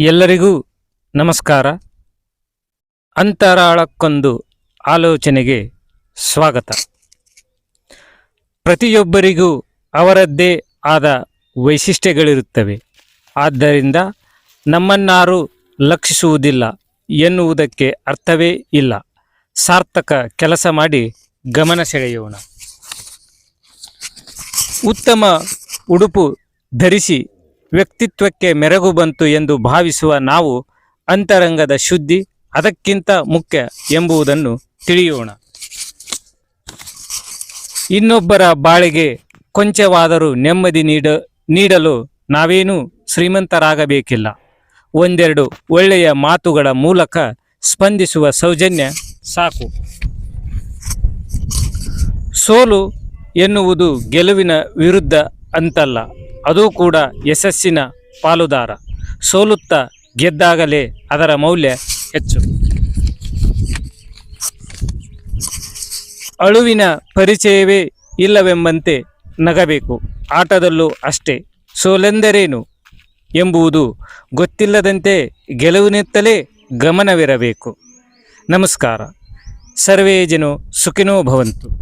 ಎಲ್ಲರಿಗೂ ನಮಸ್ಕಾರ. ಅಂತರಾಳಕ್ಕೊಂದು ಆಲೋಚನೆಗೆ ಸ್ವಾಗತ. ಪ್ರತಿಯೊಬ್ಬರಿಗೂ ಅವರದ್ದೇ ಆದ ವೈಶಿಷ್ಟ್ಯಗಳಿರುತ್ತವೆ. ಆದ್ದರಿಂದ ನಮ್ಮನ್ನಾರು ಲಕ್ಷಿಸುವುದಿಲ್ಲ ಎನ್ನುವುದಕ್ಕೆ ಅರ್ಥವೇ ಇಲ್ಲ. ಸಾರ್ಥಕ ಕೆಲಸ ಮಾಡಿ ಗಮನ ಸೆಳೆಯೋಣ. ಉತ್ತಮ ಉಡುಪು ಧರಿಸಿ ವ್ಯಕ್ತಿತ್ವಕ್ಕೆ ಮೆರಗು ಬಂತು ಎಂದು ಭಾವಿಸುವ ನಾವು ಅಂತರಂಗದ ಶುದ್ಧಿ ಅದಕ್ಕಿಂತ ಮುಖ್ಯ ಎಂಬುದನ್ನು ತಿಳಿಯೋಣ. ಇನ್ನೊಬ್ಬರ ಬಾಳಿಗೆ ಕೊಂಚವಾದರೂ ನೆಮ್ಮದಿ ನೀಡ, ನೀಡಲು ನಾವೇನೂ ಶ್ರೀಮಂತರಾಗಬೇಕಿಲ್ಲ. ಒಂದೆರಡು ಒಳ್ಳೆಯ ಮಾತುಗಳ ಮೂಲಕ ಸ್ಪಂದಿಸುವ ಸೌಜನ್ಯ ಸಾಕು. ಸೋಲು ಎನ್ನುವುದು ಗೆಲುವಿನ ವಿರುದ್ಧ ಅಂತಲ್ಲ. ಅದು ಕೂಡ ಯಶಸ್ಸಿನ ಪಾಲುದಾರ. ಸೋಲುತ್ತಾ ಗೆದ್ದಾಗಲೇ ಅದರ ಮೌಲ್ಯ ಹೆಚ್ಚು. ಅಳುವಿನ ಪರಿಚಯವೇ ಇಲ್ಲವೆಂಬಂತೆ ನಗಬೇಕು. ಆಟದಲ್ಲೂ ಅಷ್ಟೇ. ಸೋಲೆಂದರೇನು ಎಂಬುದು ಗೊತ್ತಿಲ್ಲದಂತೆ ಗೆಲುವಿನೆತ್ತಲೇ ಗಮನವಿರಬೇಕು. ನಮಸ್ಕಾರ. ಸರ್ವೇ ಜನೋ ಸುಖಿನೋ ಭವಂತು.